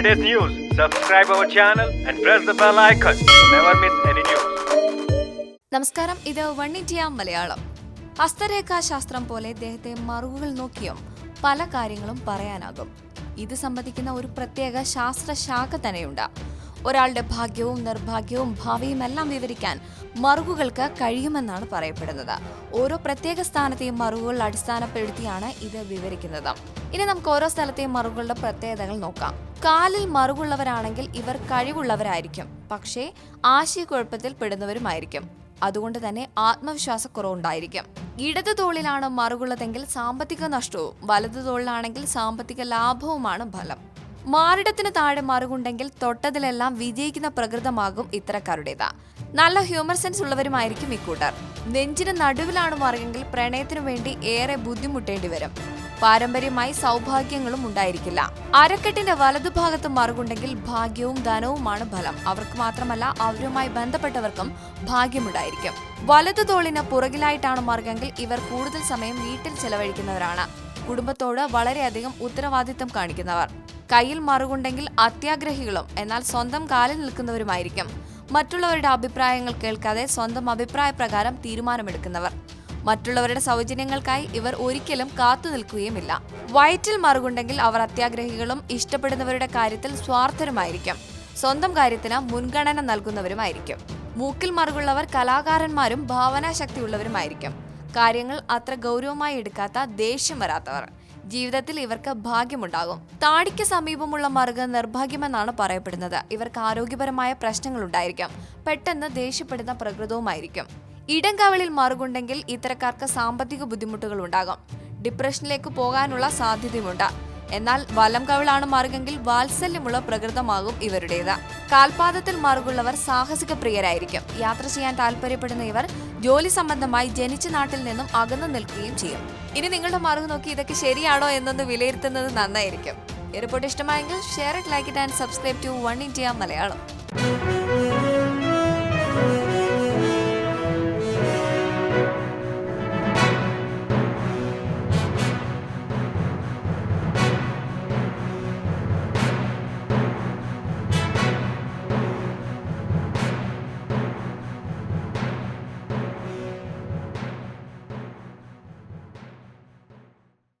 latest news, subscribe our channel and press the bell icon. Never miss any news. നമസ്കാരം. ഇത് one India Malayalam. ഹസ്തരേഖാശാസ്ത്രം പോലെ ഇദ്ദേഹത്തെ മറുകുകൾ നോക്കിയും പല കാര്യങ്ങളും പറയാനാകും. ഇത് സംബന്ധിക്കുന്ന ഒരു പ്രത്യേക ശാസ്ത്രശാഖ തന്നെയുണ്ട്. ഒരാളുടെ ഭാഗ്യവും നിർഭാഗ്യവും ഭാവിയും എല്ലാം വിവരിക്കാൻ മറുകുകൾക്ക് കഴിയുമെന്നാണ് പറയപ്പെടുന്നത്. ഓരോ പ്രത്യേക സ്ഥാനത്തെയും മറുകുകൾ അടിസ്ഥാനപ്പെടുത്തിയാണ് ഇത് വിവരിക്കുന്നത്. ഇനി നമുക്ക് ഓരോ സ്ഥലത്തെയും മറുകുകളുടെ പ്രത്യേകതകൾ നോക്കാം. കാലിൽ മറുകുള്ളവരാണെങ്കിൽ ഇവർ കഴിവുള്ളവരായിരിക്കും. പക്ഷേ ആശയക്കുഴപ്പത്തിൽ പെടുന്നവരുമായിരിക്കും. അതുകൊണ്ട് തന്നെ ആത്മവിശ്വാസക്കുറവുണ്ടായിരിക്കും. ഇടത് തോളിലാണ് മറുകുള്ളതെങ്കിൽ സാമ്പത്തിക നഷ്ടവും വലതു തോളിലാണെങ്കിൽ സാമ്പത്തിക ലാഭവുമാണ് ഫലം. മാറിടത്തിന് താഴെ മറുകുണ്ടെങ്കിൽ തൊട്ടതിലെല്ലാം വിജയിക്കുന്ന പ്രകൃതമാകും ഇത്തരക്കാരുടേത്. നല്ല ഹ്യൂമർ സെൻസ് ഉള്ളവരുമായിരിക്കും ഇക്കൂട്ടർ നെഞ്ചിന് നടുവിലാണ് മറുകെങ്കിൽ പ്രണയത്തിനു വേണ്ടി ഏറെ ബുദ്ധിമുട്ടേണ്ടി വരും. പാരമ്പര്യമായി സൗഭാഗ്യങ്ങളും ഉണ്ടായിരിക്കില്ല. അരക്കെട്ടിന്റെ വലതുഭാഗത്ത് മറുകുണ്ടെങ്കിൽ ഭാഗ്യവും ധനവുമാണ് ഫലം. അവർക്ക് മാത്രമല്ല അവരുമായി ബന്ധപ്പെട്ടവർക്കും ഭാഗ്യമുണ്ടായിരിക്കും. വലതു തോളിന് പുറകിലായിട്ടാണ് മറുകെങ്കിൽ ഇവർ കൂടുതൽ സമയം വീട്ടിൽ ചെലവഴിക്കുന്നവരാണ്. കുടുംബത്തോട് വളരെയധികം ഉത്തരവാദിത്തം കാണിക്കുന്നവർ. കയ്യിൽ മറുകുണ്ടെങ്കിൽ അത്യാഗ്രഹികളും എന്നാൽ സ്വന്തം കാലിൽ നിൽക്കുന്നവരുമായിരിക്കും. മറ്റുള്ളവരുടെ അഭിപ്രായങ്ങൾ കേൾക്കാതെ സ്വന്തം അഭിപ്രായ പ്രകാരം തീരുമാനമെടുക്കുന്നവർ. മറ്റുള്ളവരുടെ സൗജന്യങ്ങൾക്കായി ഇവർ ഒരിക്കലും കാത്തു നിൽക്കുകയുമില്ല. വയറ്റിൽ മറുകുണ്ടെങ്കിൽ അവർ അത്യാഗ്രഹികളും ഇഷ്ടപ്പെടുന്നവരുടെ കാര്യത്തിൽ സ്വാർത്ഥരുമായിരിക്കും. സ്വന്തം കാര്യത്തിന് മുൻഗണന നൽകുന്നവരുമായിരിക്കും. മൂക്കിൽ മറുകുള്ളവർ കലാകാരന്മാരും ഭാവനാശക്തിയുള്ളവരുമായിരിക്കും. കാര്യങ്ങൾ അത്ര ഗൗരവമായി എടുക്കാത്ത ദേഷ്യം വരാത്തവർ. ജീവിതത്തിൽ ഇവർക്ക് ഭാഗ്യമുണ്ടാകും. താടിക്ക് സമീപമുള്ള മറുക നിർഭാഗ്യമെന്നാണ് പറയപ്പെടുന്നത്. ഇവർക്ക് ആരോഗ്യപരമായ പ്രശ്നങ്ങൾ ഉണ്ടായിരിക്കാം പെട്ടെന്ന് ദേഷ്യപ്പെടുന്ന പ്രകൃതവുമായിരിക്കും. ഇടം കവളിൽ മറുകുണ്ടെങ്കിൽ ഇത്തരക്കാർക്ക് സാമ്പത്തിക ബുദ്ധിമുട്ടുകൾ ഉണ്ടാകും ഡിപ്രഷനിലേക്ക് പോകാനുള്ള സാധ്യതയുമുണ്ട്. എന്നാൽ വലം കവിളാണ് മാർഗെങ്കിൽ വാത്സല്യമുള്ള പ്രകൃതമാകും ഇവരുടേത്. കാൽപാദത്തിൽ മാർഗുള്ളവർ സാഹസിക പ്രിയരായിരിക്കും. യാത്ര ചെയ്യാൻ താല്പര്യപ്പെടുന്ന ഇവർ ജോലി സംബന്ധമായി ജനിച്ച നാട്ടിൽ നിന്നും അകന്നു നിൽക്കുകയും ചെയ്യും. ഇനി നിങ്ങളുടെ മാർഗ് നോക്കി ഇതൊക്കെ ശരിയാണോ എന്നൊന്ന് വിലയിരുത്തുന്നത് നന്നായിരിക്കും. ഈ റിപ്പോർട്ട് ഇഷ്ടമായെങ്കിൽ share it like it and subscribe to one India Malayalam.